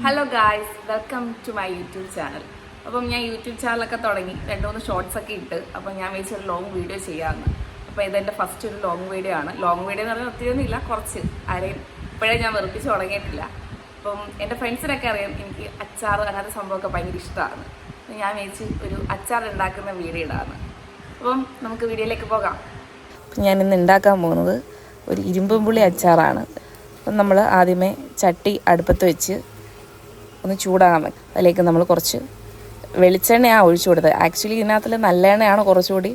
Hello guys welcome to my YouTube channel അപ്പം ഞാൻ YouTube ചാനലൊക്കെ തുടങ്ങി. രണ്ട് മൂന്ന് ഷോർട്സ് ഒക്കെ ഇട്ട്. അപ്പം ഞാൻ വെച്ച് ഒരു ലോങ് വീഡിയോ ചെയ്യാമെന്ന് അപ്പോൾ ഇതെന്റെ ഫസ്റ്റ് ഒരു ലോങ് വീഡിയോ ആണ്. ലോങ് വീഡിയോ എന്ന് പറഞ്ഞാൽ ഒത്തിരി ഒന്നും കുറച്ച്. ആരെയും ഇപ്പോഴേ ഞാൻ വെറുപ്പിച്ച് തുടങ്ങിയിട്ടില്ല. അപ്പം എന്റെ ഫ്രണ്ട്സിനൊക്കെ അറിയാം. എനിക്ക് അച്ചാർ അങ്ങനത്തെ സംഭവമൊക്കെ ഭയങ്കര ഇഷ്ടമാണ്. ഞാൻ വിചാരിച്ച് ഒരു അച്ചാർ ഉണ്ടാക്കുന്ന വീഡിയോ ഇടാണ് അപ്പം നമുക്ക് വീഡിയോയിലേക്ക് പോകാം. ഞാൻ ഇന്ന് ഉണ്ടാക്കാൻ പോകുന്നത് ഒരു ഇരുമ്പും പുളി അച്ചാറാണ്. അപ്പം നമ്മൾ ആദ്യമേ ചട്ടി അടുപ്പത്ത് വെച്ച് ഒന്ന് ചൂടാകാൻ അതിലേക്ക് നമ്മൾ കുറച്ച് വെളിച്ചെണ്ണയാണ് ഒഴിച്ചു കൊടുത്തത്. ആക്ച്വലി ഇതിനകത്തിൽ നല്ലെണ്ണയാണ് കുറച്ചുകൂടി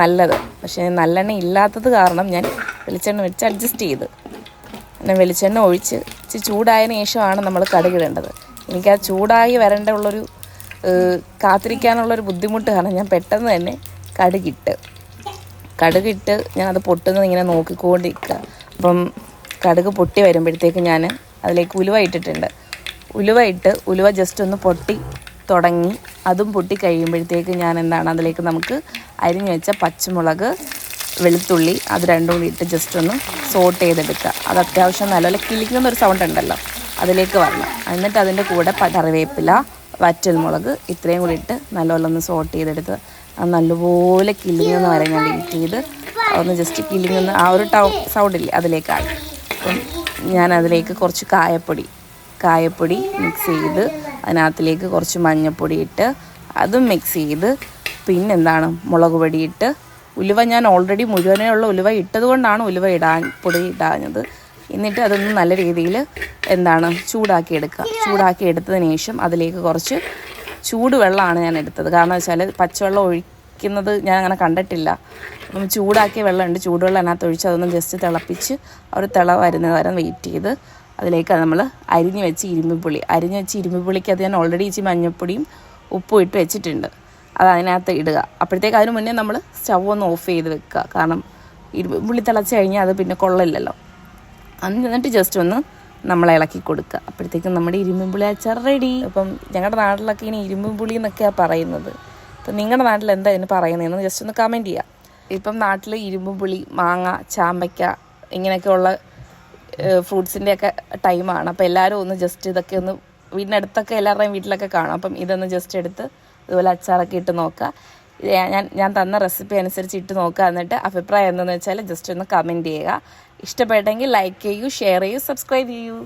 നല്ലത്. പക്ഷേ നല്ലെണ്ണ ഇല്ലാത്തത് കാരണം ഞാൻ വെളിച്ചെണ്ണ വെച്ച് അഡ്ജസ്റ്റ് ചെയ്ത്. പിന്നെ വെളിച്ചെണ്ണ ഒഴിച്ച് ഇച്ചിരി ചൂടായതിനു ശേഷമാണ് നമ്മൾ കടുകിടേണ്ടത് എനിക്ക് ആ ചൂടായി വരേണ്ട ഉള്ളൊരു കാത്തിരിക്കാനുള്ളൊരു ബുദ്ധിമുട്ട് കാരണം ഞാൻ പെട്ടെന്ന് തന്നെ കടുകിട്ട്. കടുകിട്ട് ഞാൻ അത് പൊട്ടുന്നത് ഇങ്ങനെ നോക്കിക്കൊണ്ടിരിക്കുക. അപ്പം കടുക് പൊട്ടി വരുമ്പോഴത്തേക്ക് ഞാൻ അതിലേക്ക് ഉലുവ ഇട്ടിട്ടുണ്ട്. ഉലുവ ഇട്ട് ഉലുവ ജസ്റ്റ് ഒന്ന് പൊട്ടി തുടങ്ങി. അതും പൊട്ടി കഴിയുമ്പോഴത്തേക്ക് ഞാൻ എന്താണ് അതിലേക്ക് നമുക്ക് അരിഞ്ഞു വെച്ച പച്ചമുളക് വെളുത്തുള്ളി അത് രണ്ടും കൂടി ഇട്ട് ജസ്റ്റ് ഒന്ന് സോട്ട് ചെയ്തെടുക്കുക. അത് അത്യാവശ്യം നല്ലപോലെ കിളിക്കുന്ന ഒരു സൗണ്ട് ഉണ്ടല്ലോ. അതിലേക്ക് വരണം. എന്നിട്ട് അതിന്റെ കൂടെ കറിവേപ്പില വറ്റൽമുളക് ഇത്രയും കൂടി ഇട്ട് നല്ലപോലെ ഒന്ന് സോട്ട് ചെയ്തെടുത്ത് അത് നല്ലപോലെ കിളിങ്ങുന്ന വരെ ഞാൻ വെയിറ്റ് ചെയ്ത് അതൊന്ന് ജസ്റ്റ് കിളിങ്ങുന്ന ആ ഒരു ടൗ സൗണ്ടില്ലേ അതിലേക്കാണ്. അപ്പം ഞാൻ അതിലേക്ക് കുറച്ച് കായപ്പൊടി കായപ്പൊടി മിക്സ് ചെയ്ത് അതിനകത്തിലേക്ക് കുറച്ച് മഞ്ഞൾപ്പൊടി ഇട്ട് അതും മിക്സ് ചെയ്ത് പിന്നെന്താണ് മുളക് ഇട്ട് ഉലുവ ഞാൻ ഓൾറെഡി മുഴുവനെയുള്ള ഉലുവ ഇട്ടത് കൊണ്ടാണ് ഉലുവ ഇടാൻ പൊടി ഇടാഞ്ഞത്. എന്നിട്ട് അതൊന്ന് നല്ല രീതിയിൽ എന്താണ് ചൂടാക്കി എടുക്കുക. ചൂടാക്കി എടുത്തതിന് ശേഷം അതിലേക്ക് കുറച്ച് ചൂടുവെള്ളമാണ് ഞാൻ എടുത്തത്. കാരണം വെച്ചാൽ പച്ചവെള്ളം ഒഴിക്കുന്നത് ഞാൻ അങ്ങനെ കണ്ടിട്ടില്ല. അപ്പം ചൂടാക്കിയ വെള്ളമുണ്ട്. ചൂടുവെള്ളം അതിനകത്ത് ഒഴിച്ച് അതൊന്ന് ജസ്റ്റ് തിളപ്പിച്ച് ഒരു തിള വരുന്നത് വരെ വെയിറ്റ് ചെയ്ത് അതിലേക്ക് നമ്മൾ അരിഞ്ഞ് വെച്ച് ഇരുമ്പിപ്പുളി അരിഞ്ഞു വെച്ച് ഇരുമ്പിപ്പുളിക്ക് അത് ഞാൻ ഓൾറെഡി ഇച്ചിരി മഞ്ഞപ്പൊടിയും ഉപ്പും ഇട്ട് വെച്ചിട്ടുണ്ട്. അത് അതിനകത്ത് ഇടുക. അപ്പോഴത്തേക്ക് അതിന് മുന്നേ നമ്മൾ സ്റ്റവ് ഒന്ന് ഓഫ് ചെയ്ത് വെക്കുക. കാരണം ഇരുമ്പുള്ളി തിളച്ച് കഴിഞ്ഞാൽ അത് പിന്നെ കൊള്ളില്ലല്ലോ എന്നിട്ട് ജസ്റ്റ് ഒന്ന് നമ്മൾ ഇളക്കി കൊടുക്കുക. അപ്പോഴത്തേക്കും നമ്മുടെ ഇരുമ്പും പുളി അച്ചാർ റെഡി അപ്പം ഞങ്ങളുടെ നാട്ടിലൊക്കെ ഇനി ഇരുമ്പും പുളി എന്നൊക്കെയാണ് പറയുന്നത്. അപ്പം നിങ്ങളുടെ നാട്ടിൽ എന്താ ഇതിന് പറയുന്നതെന്ന് ജസ്റ്റ് ഒന്ന് കമന്റ് ചെയ്യുക ഇപ്പം നാട്ടിൽ ഇരുമ്പുപുളി മാങ്ങ ചാമ്പയ്ക്ക ഇങ്ങനെയൊക്കെയുള്ള ഫ്രൂട്ട്സിന്റെ ഒക്കെ ടൈമാണ്. അപ്പോൾ എല്ലാവരും ഒന്ന് ജസ്റ്റ് ഇതൊക്കെ ഒന്ന് വീടിനടുത്തൊക്കെ എല്ലാവരുടെയും വീട്ടിലൊക്കെ കാണാം. അപ്പം ഇതൊന്ന് ജസ്റ്റ് എടുത്ത് ഇതുപോലെ അച്ചാറൊക്കെ ഇട്ട് നോക്കുക ഞാൻ ഞാൻ തന്ന റെസിപ്പി അനുസരിച്ച് ഇട്ട് നോക്കുക എന്നിട്ട് അഭിപ്രായം എന്തെന്ന് വെച്ചാൽ ജസ്റ്റ് ഒന്ന് കമന്റ് ചെയ്യുക. ഇഷ്ടപ്പെട്ടെങ്കിൽ ലൈക്ക് ചെയ്യൂ ഷെയർ ചെയ്യൂ സബ്സ്ക്രൈബ് ചെയ്യൂ.